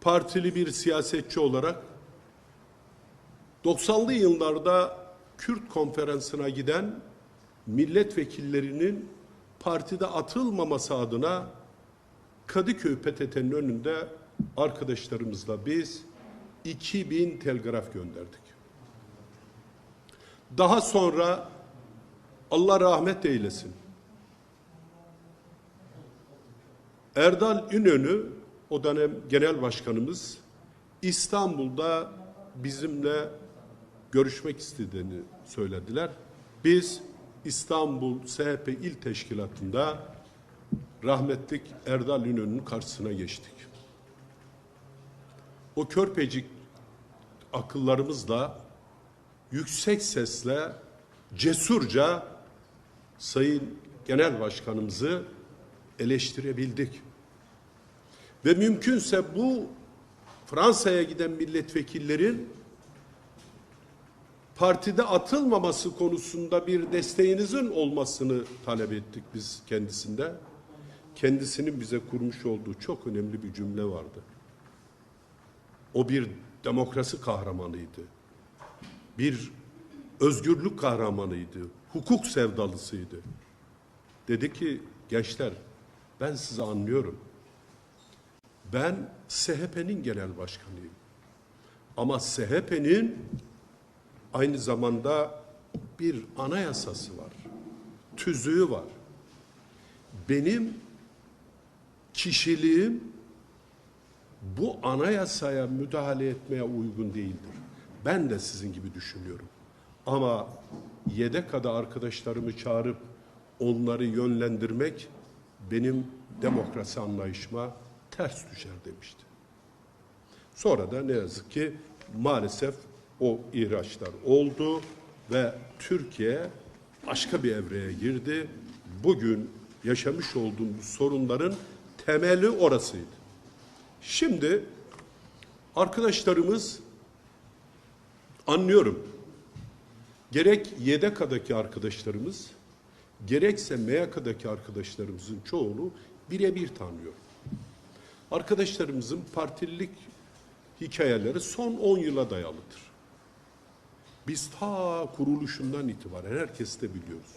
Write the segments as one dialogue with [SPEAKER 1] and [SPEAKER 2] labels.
[SPEAKER 1] partili bir siyasetçi olarak 90'lı yıllarda Kürt konferansına giden milletvekillerinin partide atılmaması adına Kadıköy PTT'nin önünde arkadaşlarımızla biz 2000 telgraf gönderdik. Daha sonra Allah rahmet eylesin. Erdal İnönü o dönem genel başkanımız İstanbul'da bizimle görüşmek istediğini söylediler. Biz İstanbul SHP İl Teşkilatı'nda rahmetlik Erdal İnönü'nün karşısına geçtik. O körpecik akıllarımızla yüksek sesle cesurca Sayın Genel Başkanımızı eleştirebildik. Ve mümkünse bu Fransa'ya giden milletvekillerin partide atılmaması konusunda bir desteğinizin olmasını talep ettik biz kendisinde. Kendisinin bize kurmuş olduğu çok önemli bir cümle vardı. O bir demokrasi kahramanıydı. Bir özgürlük kahramanıydı. Hukuk sevdalısıydı. Dedi ki gençler ben sizi anlıyorum. Ben SHP'nin genel başkanıyım. Ama SHP'nin aynı zamanda bir anayasası var. Tüzüğü var. Benim kişiliğim bu anayasaya müdahale etmeye uygun değildir. Ben de sizin gibi düşünüyorum. Ama YEDEKA'da arkadaşlarımı çağırıp onları yönlendirmek benim demokrasi anlayışıma ters düşer demişti. Sonra da ne yazık ki maalesef o ihraçlar oldu ve Türkiye başka bir evreye girdi. Bugün yaşamış olduğumuz sorunların temeli orasıydı. Şimdi arkadaşlarımız anlıyorum. Gerek YDK'daki arkadaşlarımız, gerekse MYK'daki arkadaşlarımızın çoğunu birebir tanıyor. Arkadaşlarımızın partililik hikayeleri son 10 yıla dayalıdır. Biz ta kuruluşundan itibaren herkes de biliyoruz.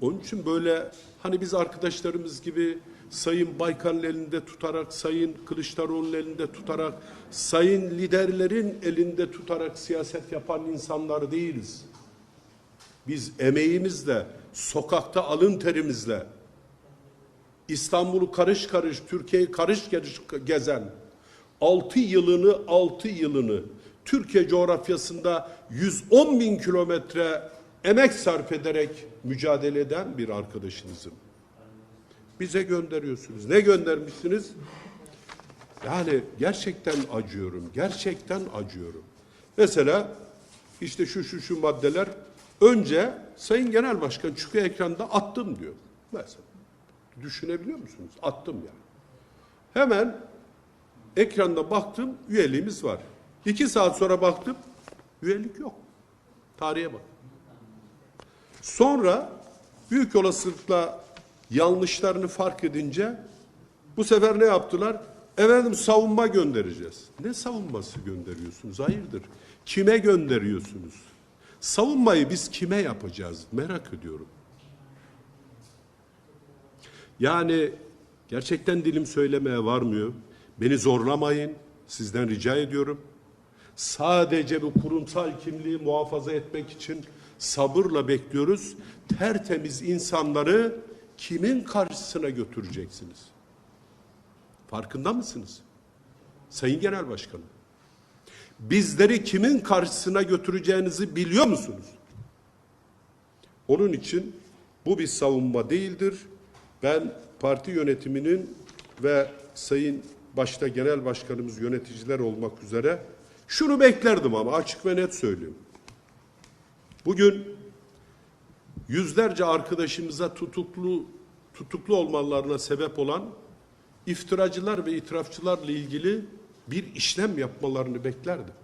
[SPEAKER 1] Onun için böyle hani biz arkadaşlarımız gibi Sayın Baykan'ın elinde tutarak, Sayın Kılıçdaroğlu'nun elinde tutarak, sayın liderlerin elinde tutarak siyaset yapan insanlar değiliz. Biz emeğimizle, sokakta alın terimizle, İstanbul'u karış karış, Türkiye'yi karış karış gezen, altı yılını, altı yılını Türkiye coğrafyasında 110 bin kilometre emek sarf ederek mücadele eden bir arkadaşınızım. Bize gönderiyorsunuz. Ne göndermişsiniz? Yani gerçekten acıyorum. Gerçekten acıyorum. Mesela işte şu şu şu maddeler önce Sayın Genel Başkan çıkıyor ekranda attım diyor. Mesela düşünebiliyor musunuz? Attım yani. Hemen ekranda baktım üyeliğimiz var. İki saat sonra baktım üyelik yok. Tarihe bak. Sonra büyük olasılıkla yanlışlarını fark edince bu sefer ne yaptılar? Efendim savunma göndereceğiz. Ne savunması gönderiyorsunuz? Hayırdır? Kime gönderiyorsunuz? Savunmayı biz kime yapacağız? Merak ediyorum. Yani gerçekten dilim söylemeye varmıyor. Beni zorlamayın. Sizden rica ediyorum. Sadece bu kurumsal kimliği muhafaza etmek için sabırla bekliyoruz. Tertemiz insanları kimin karşısına götüreceksiniz? Farkında mısınız? Sayın Genel Başkanım. Bizleri kimin karşısına götüreceğinizi biliyor musunuz? Onun için bu bir savunma değildir. Ben parti yönetiminin ve sayın başta genel başkanımız yöneticiler olmak üzere şunu beklerdim ama açık ve net söyleyeyim. Bugün yüzlerce arkadaşımıza tutuklu tutuklu olmalarına sebep olan iftiracılar ve itirafçılarla ilgili bir işlem yapmalarını beklerdim.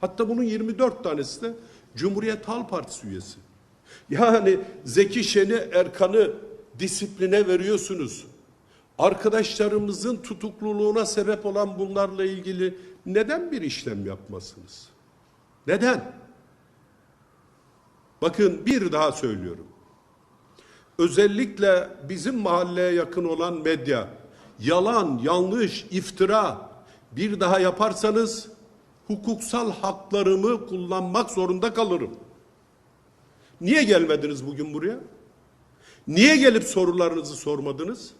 [SPEAKER 1] Hatta bunun 24 tanesi de Cumhuriyet Halk Partisi üyesi. Yani Zeki Şen'i, Erkan'ı disipline veriyorsunuz. arkadaşlarımızın tutukluluğuna sebep olan bunlarla ilgili neden bir işlem yapmasınız? Neden? Bakın bir daha söylüyorum. Özellikle bizim mahalleye yakın olan medya, yalan, yanlış, iftira bir daha yaparsanız hukuksal haklarımı kullanmak zorunda kalırım. Niye gelmediniz bugün buraya? Niye gelip sorularınızı sormadınız?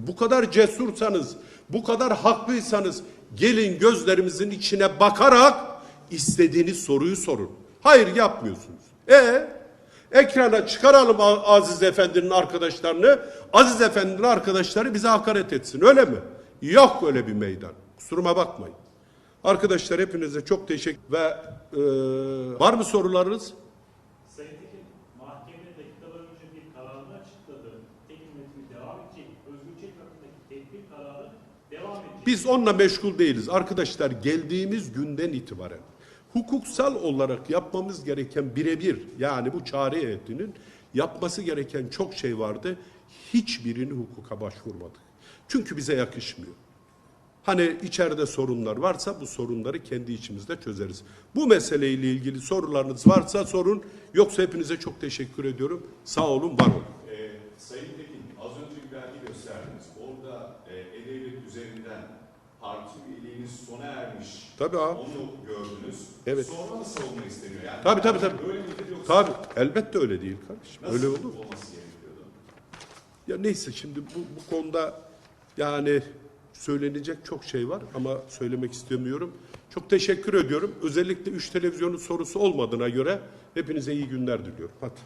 [SPEAKER 1] E, Bu kadar cesursanız, bu kadar haklıysanız gelin gözlerimizin içine bakarak istediğiniz soruyu sorun. Hayır yapmıyorsunuz. E ekrana çıkaralım Aziz Efendi'nin arkadaşlarını. Aziz Efendi'nin arkadaşları bize hakaret etsin öyle mi? Yok öyle bir meydan. Kusuruma bakmayın. Arkadaşlar hepinize çok teşekkür ve e, var mı sorularınız?
[SPEAKER 2] Mahkeme dakikalar önce bir kararını açıkladı. Tekin metni devam edecek. Özgür Çelik hakkındaki tedbir kararı devam edecek.
[SPEAKER 1] Biz onunla meşgul değiliz. Arkadaşlar geldiğimiz günden itibaren hukuksal olarak yapmamız gereken birebir yani bu çare heyetinin yapması gereken çok şey vardı. Hiçbirini hukuka başvurmadık. Çünkü bize yakışmıyor. Hani içeride sorunlar varsa bu sorunları kendi içimizde çözeriz. Bu meseleyle ilgili sorularınız varsa sorun. Yoksa hepinize çok teşekkür ediyorum. Sağ olun, var olun.
[SPEAKER 3] Ee, Sayın Tekin, az önce bir belge gösterdiniz. Orada e, E-Devlet üzerinden parti üyeliğiniz sona ermiş.
[SPEAKER 1] Tabii ha.
[SPEAKER 3] Onu gördünüz.
[SPEAKER 1] Evet.
[SPEAKER 3] Sonra mı savunma isteniyor? Yani
[SPEAKER 1] Tabii, tabii, tabii.
[SPEAKER 3] Böyle midir yoksa
[SPEAKER 1] Tabii elbette öyle değil kardeşim.
[SPEAKER 3] nasıl
[SPEAKER 1] Öyle olur. mu?
[SPEAKER 3] olması gerekiyordu?
[SPEAKER 1] Ya neyse şimdi bu, bu konuda yani söylenecek çok şey var ama söylemek istemiyorum. Çok teşekkür ediyorum. Özellikle üç televizyonun sorusu olmadığına göre hepinize iyi günler diliyorum. Hadi.